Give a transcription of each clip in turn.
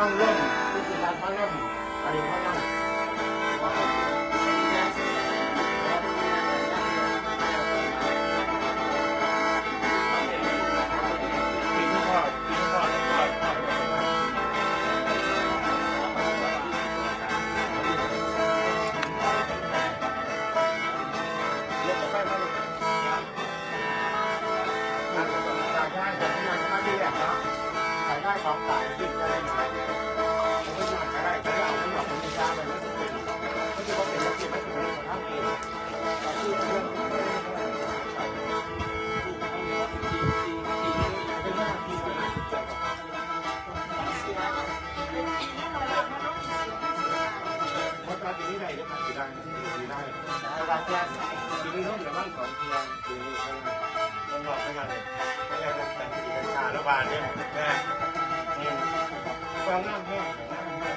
ระวังร่มที่สุดท้ารพระร่มอะไรพระ ด้ผ่านได้ดีได้แต่ว่าแค่ทีนี้ร่มกับบ้านของเพียงทีนี้มันหลอกไม่มาเลยไม่ได้แต่งสีชาแล้วบานเนี่ยแม่ความน้ำแห้งของน้ำแห้ง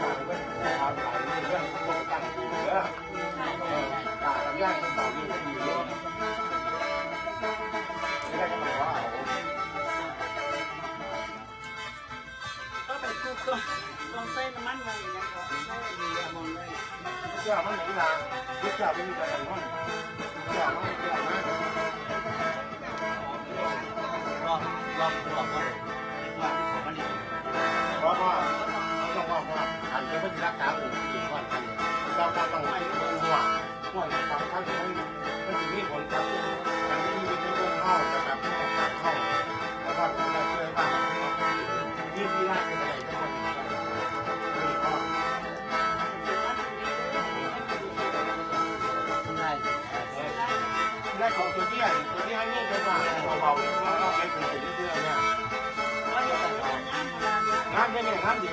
ตาก็ทำหลเรื่องพวกตั้งดีเยอะตาทำยากของดีดีเยอะไม่ได้ก็หมายว่าก็ไปทุกตัวล องใส่น้ำมันไว้อย่างเงี้ยก็ใส่ดีอะมองเลยเจ้ามันไหนล่ะเจ้าไม่มีอะไรห้องเจ้ามันเจ้ามันรอบรอบรอบก็เลยรอบของมันนี่เพราะว่าต้องว่าว่าอันนี้เพื่อรักษาองค์อีกวันกันเราต้องต้องให้หัวหัวฟังท่านมันมันจะมีผลกับ มาเบาๆแล้วก็ไปถึงจุดที่เรื่องเนี่ยว่าจะต้องการงานเวลาเนี้ยงานเป็นอย่างนั้นอยู่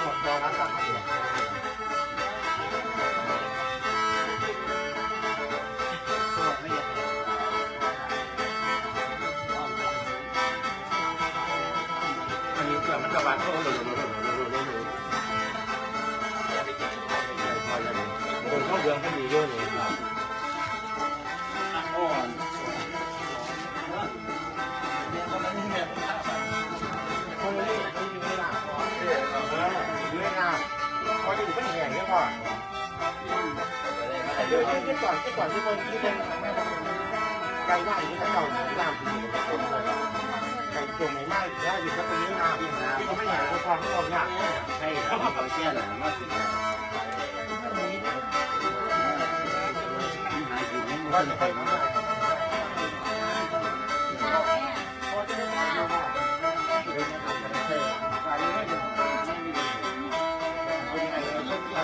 หมดตัวนั้นก็ทำอยู่สวดไม่เยอะอันนี้เกิดมันจะบาดเข้าหลุดหลุดหลุดหลุดหลุดหลุดหลุดพอแล้วโอ้เข้าเรื่องก็ดีเยอะเลย พอจะอยู่เป็นแห่งนี่ยพอเดี๋ยวที่ก่อนที่ก่อนที่คนที่เป็นแม่ไก่ย่างที่เขาเก่าย่างที่คนเลยไก่จุ่มไม่ไหม้แล้วอยู่ก็เป็นเรื่องงานที่เขาไม่แห่งก็พอที่เราเนี่ยใช่ครับเขาแก้หลังมาสิหา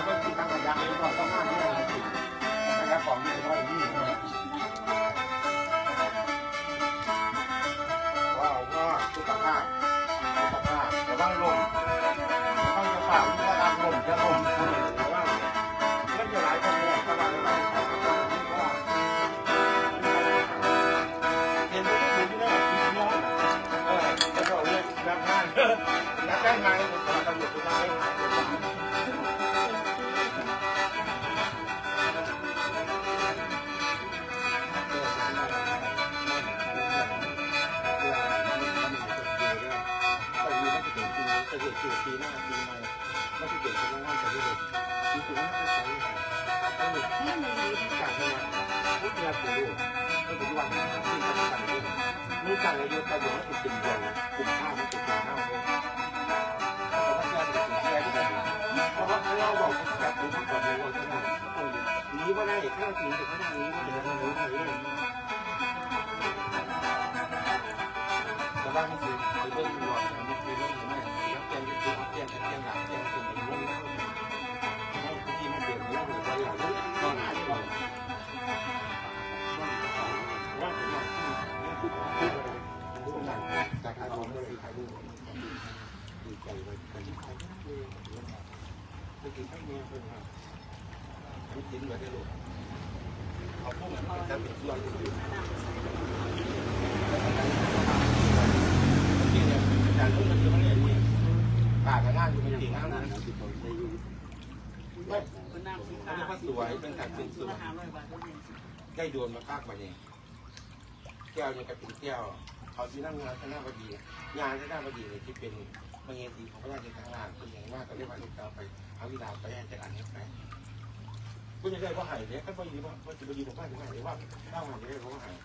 อยู่อนี่ก็มันจะก็ไปไปมาพอจะได้งานว้ มีการในยุคการอยู่ให้ติดเดือนกลุ่มข้าวมันติดกลุ่มข้าวเลยเพราะว่าเราบอกจับกลุ่มก่อนเลยว่าที่นี้ว่าได้ข้าวสีแต่ข้างนี้ว่าเดี๋ยวมันรู้เลยแต่ว่ามันคือคือเรื่องหลอดมันคือเรื่องแม่ยักษ์เตียงคือเตียงเตียงหลังเตียงคือมันรุ่งแล้วที่มันเปลี่ยนเรื่องเลยว่าอย่างนี้ตอนไหนก่อนว่าผมอยากนี่คือของที่เราต้องการจากการมองด้วใครด้วยดีใจไว้กันใครเลยไม่กินข้าวเมียคนครับไม่กินแบบนี้ลูกเอาพวกมันจะเป็นส่วนอื่นที่เนี่ยการรุ่งมันคือมันเนี่ยนี่ป่ากับงานอยู่เป็นจริงงานนะติดต่อได้อยู่ไม่เขาเรียกว่าสวยเป็นการเป็นสวยมาหาร้อยบาทก็เรียนได้โดนมาภาคมาเองแก้วยังกระตุ้นแก้ว เขาที่นั่งงานข้างหน้าพอดีงานข้างหน้าพอดีเนี่ยที่เป็นมเงตีของพระราชทานเป็นอย่างมากก็เรียกว่าลูกดาวไปเอาวิดาไปให้จัดอันนี้ไปคุณจะได้ว่าหายเนี่ยก็พอดีว่าจะไปยืนตรงบ้านที่ไหนหรือว่าเล่าหายจะได้ว่าหาย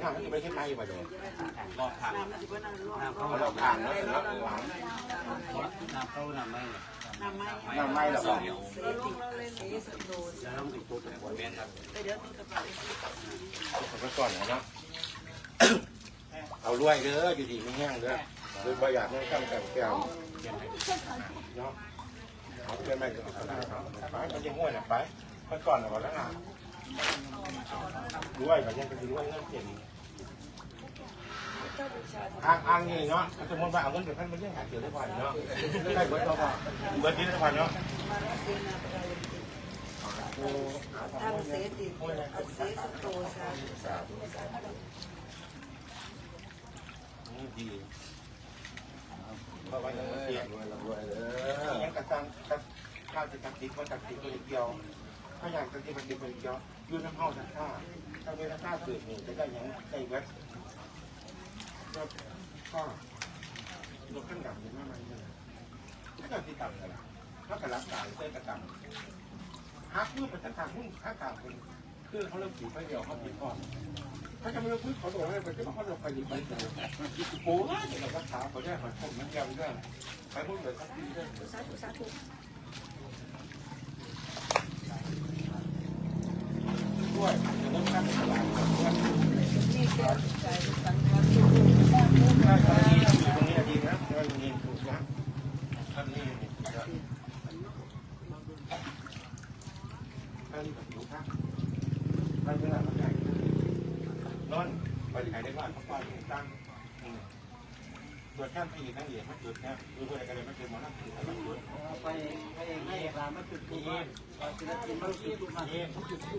งานมันจะไม่ใช่ไปบ่เดี๋ยวรอทางน้ำมันจะเป็นน้ำร่วงเขาราผ่านแล้วนะหวานน้ำเข้าน้ำไม่น้ำไม้น้ำไม่หรอกเสียติเสียสโดนจะต้องติดตัวแต่หัวแม่ครับเดี๋ยวต้องกระเป๋าผมก็ก่อนนะ เนาะเอารวยเด้ออยู่ดีไม่แห้งเด้อโดยประหยัดไม่ข้ามกันแก้วเนาะเอาเพื่อนไม่ก็เอาได้ครับไปมันยังง่วยน่ะไปไปก่อนนะวันละงานรวยมันยังเป็นรวยเงินเก่งอ้างอ้างนี่เนาะสมมติว่าเอาเงินไปพันมันยังหาเกี่ยวได้ผ่านเนาะได้เบิร์ดเราบอกเบิร์ดที่ได้ผ่านเนาะโอ้ทำเสียติเอาเสียสโดนซะสาธุ ดีเพราะว่ายังไม่เปลี่ยนรวยรวยเลยยังกระตังกระข้าวจะตักติดก็ตักติดตัวเดียว ถ้าอยากตักติดมันติดตัวเดียวยืนน้ำห้าสักข้าถ้าเวลาข้าเกิดนี่จะได้ยังได้เวทก็ก็ลดขั้นดับยังไม่มาเลยถ้าเกิดที่ต่ำเลยถ้าเกิดรักษายเส้นกระตังฮักมือเป็นต่างหุ้นค่าต่างเป็นคือเขาเริ่มสีไฟเดียวเขาติดก่อน ถ้าจะไม่รู้พื้นเขาตัวอะไรไปจะมาเขาจะไปดีไปเลยโอ้ยเดี๋ยวเรารักษาเขาได้ไหมคงมันยำด้วยไปพูดเลยสักทีด้วยสาธุสาธุด้วยอย่างนั้นการตลาดด้วยนี่แกใจสังขาร ใช่ตรงนี้ตรงนี้ดีนะตรงนี้ถูกนะอันนี้อันนี้แบบอยู่ครับไปเมื่อไหร่ก็ได้นอนไปไหนได้บ้างเขาปล่อยตั้งตัวแค่พี่ทั้งเหยียดไม่จุดนะดูอะไรกันเลยไม่เจอหมอนั่งถืออะไรจุด ไปไปให้ร้านมาจุดที่ยินศิลปินมาจุดที่มาเองจุดที่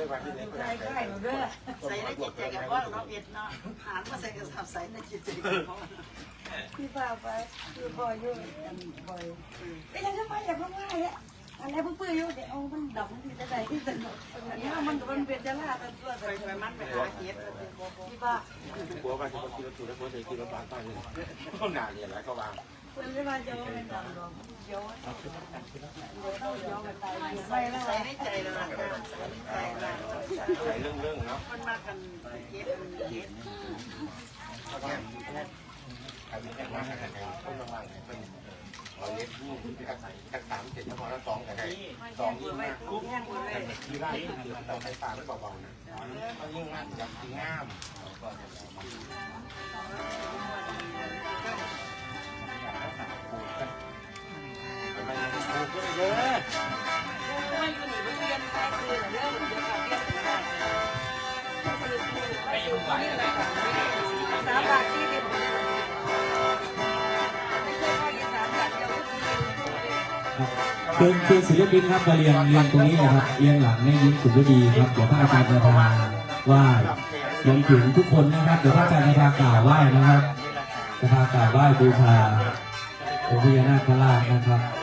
ลปินศิลปินมาจุดเรียนไข้ก็ไม่ได้อยากเรียนไข้จ้านาคาเทียมเด้อแต่ต้องเรื่องนะเราพูดภาษาชาวบ้านเราเรียกว่าที่ได้ใส่ในจิตใจกับพ่อน้องเอ็ดเนาะหานมาใส่กระสับใส่ในจิตใจกับพ่อพี่พาไปคือบ่อยอยู่กันบ่อยไปยังทำไมอยากทำไมอะอะไรเพื่ออยู่เดี๋ยวเอามันดำที่จะได้ที่สนุกอันนี้มันมันเป็นจะลาตัวตัวไปไปมันไปหาเฮ็ดพี่บ้าบัวว่าจะกินรถถูกแล้วบัวจะกินรถบ้านป้าเลยต้นหนาเนี่ยแหละก็วาง เพื่อนไม่มาเจอเป็นดำดอกเดี๋ยวเดี๋ยวเดี๋ยวกันตายไปแล้วใส่ในใจแล้วนะใส่ใจแล้วใส่เรื่องเรื่องเนาะมันมากันเฮ็ดมันเฮ็ดแล้วก็อันนี้แค่มาให้ใครต้นระวังเป็นเราเล็กลูกที่ใส่กันสามเจ็ดพอแล้วสองกับใครสองยิ่งมากคุ้มยังเลยที่ไร่ที่เราใส่ปากไม่เบาๆนะมันยิ่งมากอยากกินง่ามทำ ถูกก็ได้เยอไม่อยู่นี่เรียนไปคือเรื่องเดียวกับเรียนได้ไปอยู่ไหนอะไรกันสามบาทที่ดิบไม่ใช่ว่าอีสามบาทเดียวก็คือเชิญเชิญศิลปินครับมาเรียนเรียนตรงนี้นะครับเรียนหลังในยิ้มสุดดีครับเดี๋ยวพระอาจารย์จะพาไหว้รวมถึงทุกคนนะครับเดี๋ยวพระอาจารย์จะพากล่าวไหว้นะครับจะพากล่าวไหว้บูชาองค์พญานาคราชนะครับ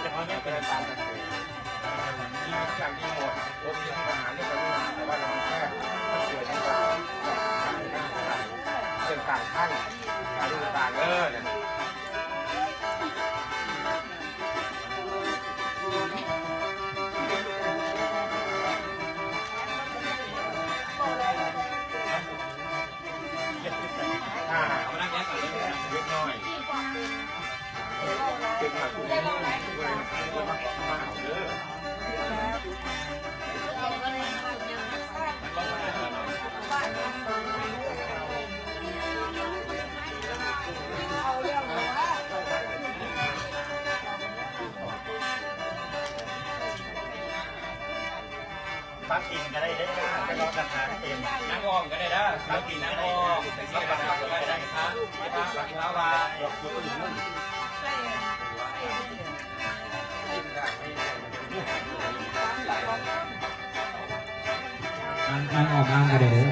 นมันออกงานกันเด้อ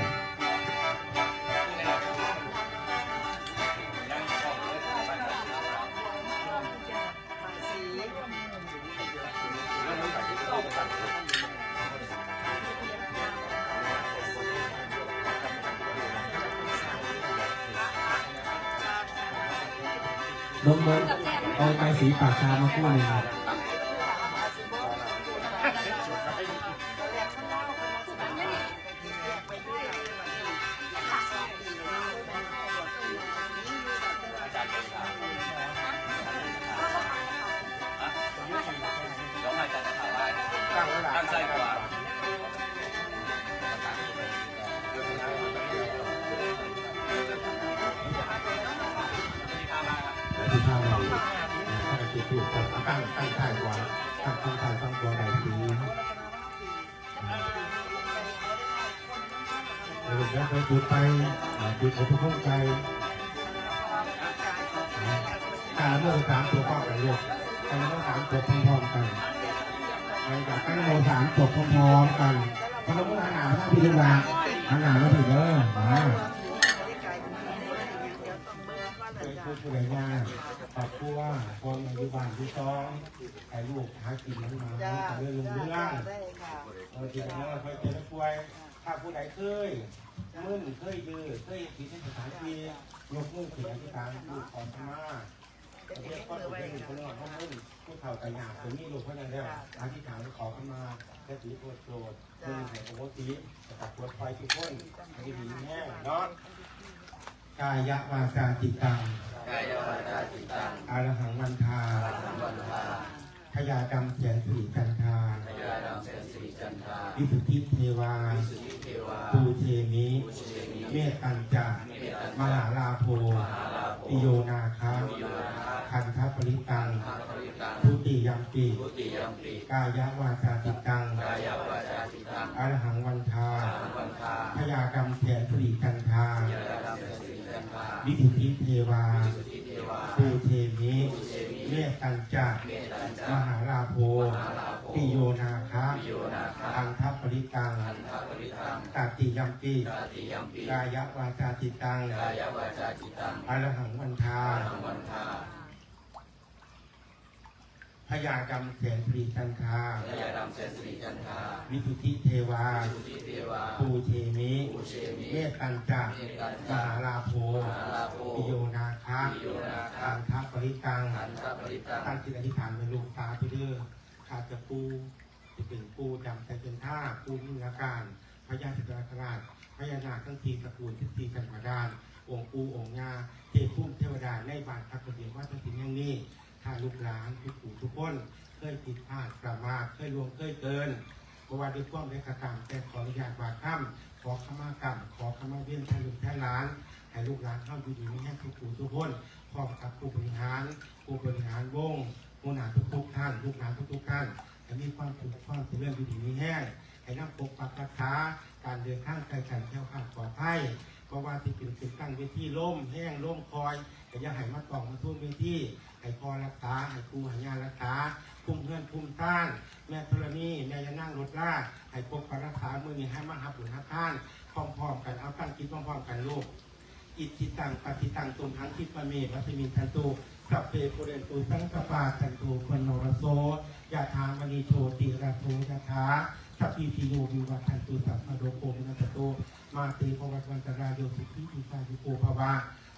นมนมเอาไปสีปากชามาคู่หนึ่งครับตั้ง การเมื่อสามตัวก็กันลูกการเมื่อสามตัวพร้อมๆกันไปกับตั้งโมสามตัวพร้อมๆกันพอเราเมื่อหนาถ้าพิจารณาหนาแล้วถึงเออมาผู้ผู้ใหญ่านครอบครัวคนอายุบานที่ต้องให้ลูกหากินมันมาเรื่องลงเรื่องเออที่นั่นเราเคยเจอป่วยถ้าผู้ใดเคยมึนเคยยืดเคยผิดในสถานที่ยกมือขึ้นอธิษฐานลูกขอขมาประ เทศก็เป็นคนนอนเขามึนผู้เฒ่าแต่หยาบคนนี้ลูกเพราะนั้นแล้วอธิษฐานขอขมาและตีโปรดโปรดมึงแห่งโอติตัดปวดไฟทุกคนให้ดีแน่เนาะกายวาจาจิตตังอารหังวันทาพยากรรมเสียนสีจันทาวิสุทธิเทวาปูเทมิเมตตัญจามหาลาโภปิโยนาคาคันทั ปริตังทุติยัมปีกายวาจาจิตตังอารหังวันทาพยากรรมเสียนสีจันทาวิสุทธิเทวาปูเทมิเมตตัญจามหาลาโภปิโยนาคะอันทัปปริตังตาติยัมปิกายวาจาจิตตังอรหังวันทาพ ยากรรมแสนสรีจันทาวิสุทธิเทวาปูเทมิเมตตัญจามหาลาโภปิโยนาคะ อันทัปปริตังตั้งจิตอธิษฐานเป็นลูกตาไปเด้อขาดจะปูจะเป็นปูดำแต่เป็นท่าปูมีอาการพญาธิราชราชพญานาคทั้งทีตระกูลทิศทีกันมาดานองค์ปูองค์งาเทพพุ่มเทวดาในบานทักเดียวว่าทั้งสิ่งอย่างนี้ ถ้าลูกหลานทุกผู้ทุกคนเคยผิดพลาดประมาทเคยลวงเคยเกินเพราะว่าด้วยความได้กระทำแต่ขออนุญาตวาข้ามขอขมากรรมขอขมาเวียนแทนลูกแทนหลานให้ลูกหลานเข้าอยู่ดีไม่แห้ทุกผู้ทุกคนพร้อมกับผู้บริหารผู้บริหารวงผู้หนาทุกทุกๆท่าน ลูกหลานทุกทุกๆท่านให้มีความสุขความเจริญดีๆมีแห้งให้นักปกปักรักษาการเดินทางไกลกันแคล้วคลาดปลอดภัยเพราะว่าที่เป็นเป็นตั้งเวทีล่มแห้งล่มคอยแต่อย่าให้มาตองมาทุ่มเวที ให้พ่อรักษาให้ครูให้ยารักษาคุ้มเพื่อนคุ้มต้านแม่ธรณีแม่จะนั่งรถลากให้ปกปรักษามือนี้ให้มาหับบุญหับท่านพร้อมๆกันเอาตั้งคิดพร้อมๆกันลูกอิทธิตังปฏิตังตุมหังคิปเมวัตมินทันตุสัพเพปุเรนตุสังกปาทันตุคนโนรโสยะถามณีโชติระโทยะถาสัพพิติโยวิวัทันตุสัพพะโดโกมินัสตุมาเตภวัตวันตรายโยสุขิปิสาจิโกภวา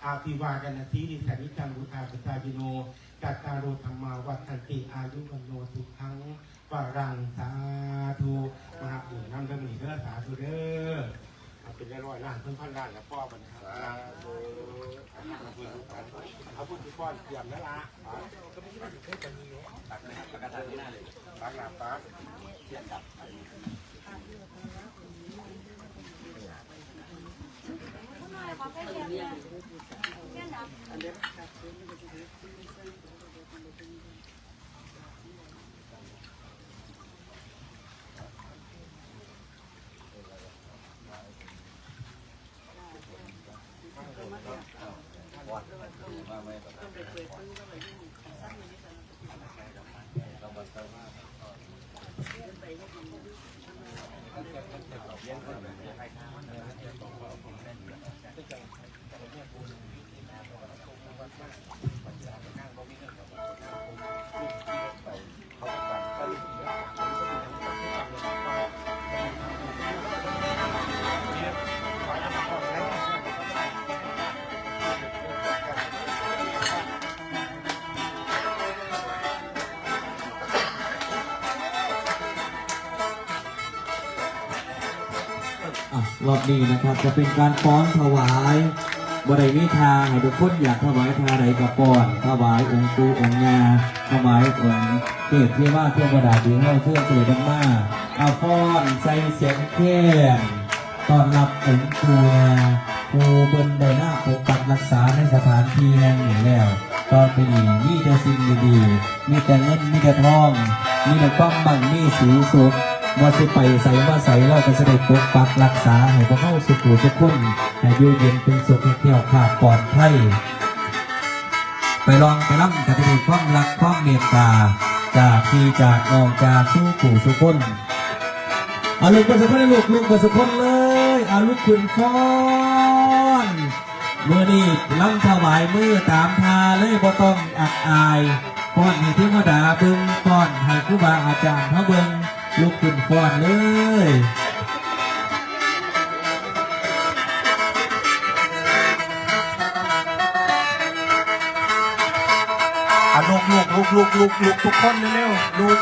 อาภิวาดนาทีนิสันิจังบุตาปตาจิโนจัตตารโรธรรมาวัฏันติอายุวันโนสุขังปะรังสาธุมหาบุญนำเรื่องนี้เด้อสาธุเด้อเอาเป็นร้อยล้านเพิ่มพันล้านแล้วพ่อปัญหาเขาพูดที่ก้อนเตรียมแล้วล่ะตักนะครับตักกระทะที่หน้าเลยตักหลับตักเทียนดับต้อ ง รอบนี้นะครับ จะเป็นการฟ้อนถวายบริวณทางให้ทุกคนอยากถวายทาใดกับฟ้อนถวายองค์ปูองค์งาถวายองค์เทพเทวาเทวดาดีเฮาเพื่อเสด็จมาเอาฟ้อนใส่เสียงแค้นตอนรับองค์ปูงาปูเบิ้นได้หน้าปกปักรักษาในสถานที่แห่งนี้แล้วตอนเป็นนี้มีแต่สิ่งดีๆมีแต่เงินมีแต่ทอง มีแต่ความมั่งมีสีสุข ว่าสิไปใส่ว่าใส่เราจะเสด็จปกปักรักษาให้พวกเข้าสุขุสุขคนให้อยู่เย็นเป็นสุขให้เที่ยวขาดปลอดภัยไปลองไปล่ำกับที่ความรักความเมตตา จากพี่จากน้องจากสู้ขู่สุขคนอาลูกประสบคนลูกลูกประสบคนเลยอาลูกขุนฟ้อนเมื่อนี้ล่ำถวายมือตามทาเลยบ่ต้องอักอายฟ้อนให้เทวดาเบึงฟ้อนให้ครูบาอาจารย์เขาเบิง ลุกขึ้นฟ้อนเลยอะลูกลูกลูกลูกลูกลูกทุกคนเร็วๆลูก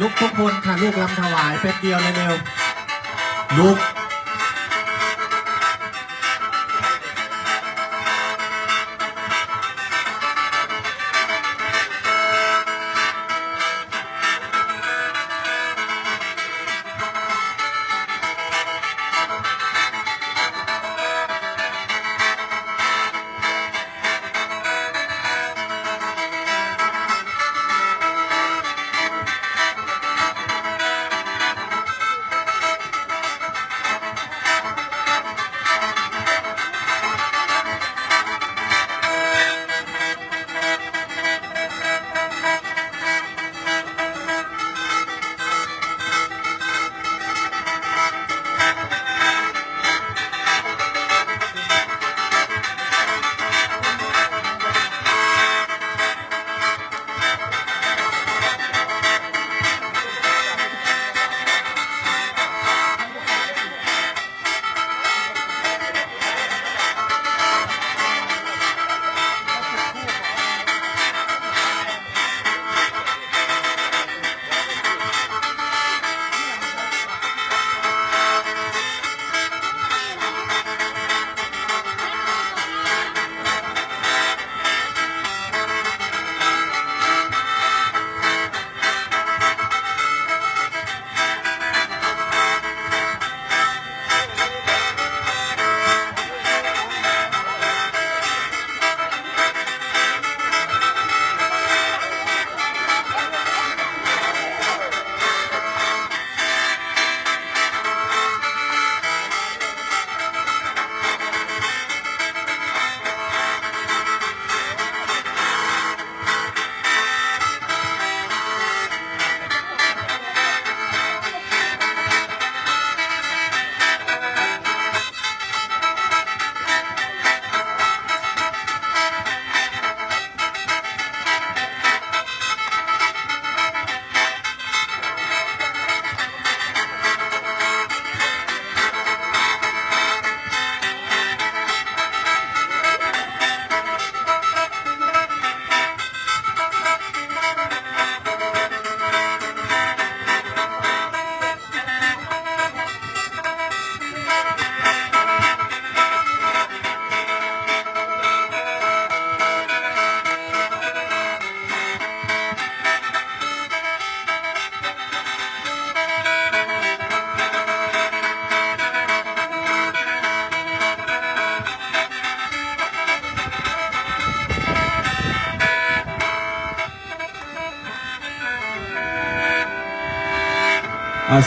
ลูกทุกคนค่ะลูกลำถวายเป็นเดียวเร็วๆลูก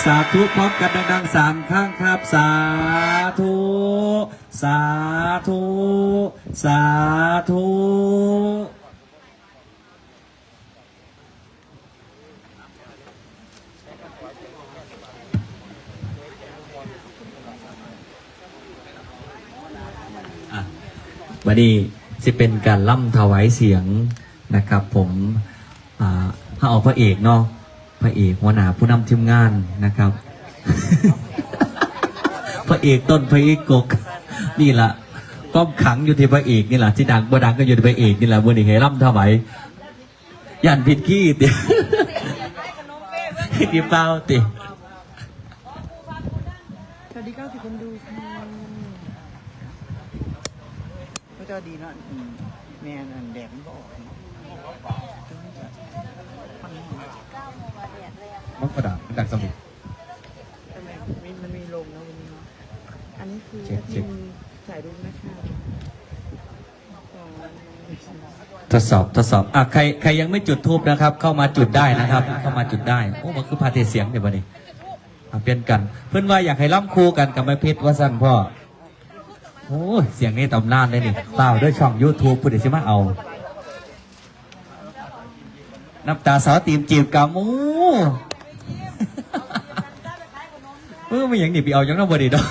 สาธุพร้อมกันดังๆสามครั้งครับ สาธุ สาธุ สาธุอะวันนี้จะเป็นการล่ำถวายเสียงนะครับ ผมอ่าถ้าเอาพระเอกเนาะ พระเอกหัวหน้าผู้นำทีมงานนะครับ พระเอกต้นพระเอกกก นี่แหละก้อมขังอยู่ที่พระเอกนี่แหละที่ดังบ่ดังก็อยู่ที่พระเอกนี่แหละวันนี้ให้ล่ำถวายยันผิดขี้ติติเปล่าติสวัสดีเก้าสิบคนดูค่ะพระเจ้าดีเนาะแม่นั่นแดดมันก็ออก เนาะมันกระดาษดังสมุดทำไมมีมันมีลงแล้ววันนี้เนาะอันนี้คือเช็คเช็คทีมถ่ายรูปนะคะอ๋อทดสอบทดสอบอะใครใครยังไม่จุดทูบนะครับ เข้ามาจุดได้นะครับ เข้ามาจุดได้โอ้มันคือพาเทเสียงเดี๋ยววันนี้อะเปลี่ยนกัน เพื่อนว่าอยากให้ล่ำคู่กันกับไม่เพชรว่าสั้นพ่อโอ้ยเสียงนี่ตำนานเลยนี่เปล่าด้วยช่อง YouTube ผู้เดชิมาเอาน้ำตาสาวตีมจีบกามู เออไม่อย่างนี้ไปเอาอย่างนั้นบ่ดีดอก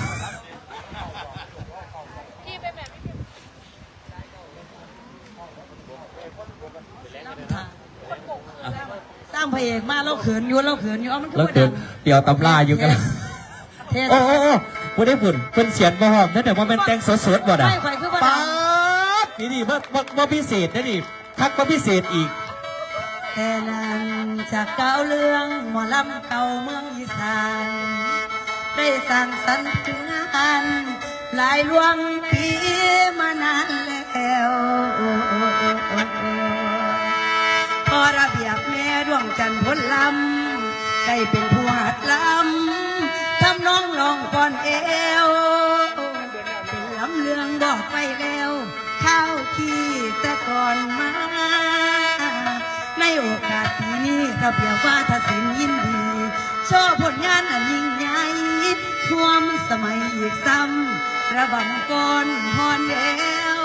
สร้างพระเอกมาเราเขินอยู่เราเขินอยู่เอามันแล้วเกินเดี๋ยวตำราอยู่กันละเทศโอ้โอ้โอ้ผู้ได้ผุนเพิ่นเสียนบ่หอมนั่นแต่ว่าเป็นแต่งสดๆบ่ด่ะไม่ข่อยคือบ่ป๊าดังดนี่นี่บ่บ่บ่พิเศษนะนี่ทักบ่พิเศษอีก แต่นั้นจากเก่าเรื่องหมอลำเก่าเมืองอีสาน ได้สร้างสรรค์ถึงงานหลายลวงปีมานานแล้วพอระเบียบแม่ดวงจันทร์พ้นลำได้เป็นผู้หัดลำทำน้องลองก่อนเอวเป็นลำเรื่องบอกไปแล้วข้าวขี้แต่ก่อนมาในโอกาสปีนี้ระเบียบว่าทศิลป์ยินดี โชว์ผลงานอันยิ่งใหญ่ มสมัยอีกซ้ำระบำก่อนฮอนแล้ว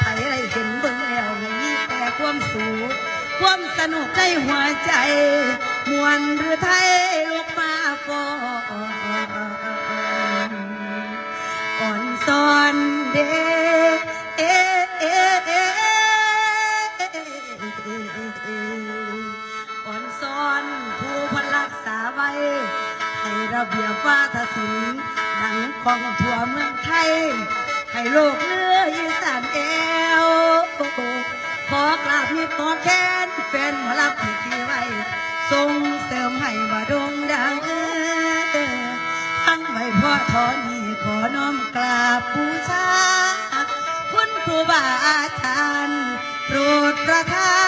ใครได้เห็นเบิ่งแล้วไม่มีแต่ความสุขความสนุกในหัวใจ มวนหรือไทยลูกมาก่อนอ่อนซอนเดเอเอเออ่อนซอนผู้พันรักษาไว้ ระเบียบวาทศิลป์ดังกองทั่วเมืองไทย ให้โลกเลืออีสานเอวขอกราบมีขอแค้นแฟนมารับให้ที่ไว้ส่งเสริมให้มาดงดังทั้งไว้พ่อทอนี้ขอน้อมกราบบูชาคุณครูบาอาจารย์โปรดประทาน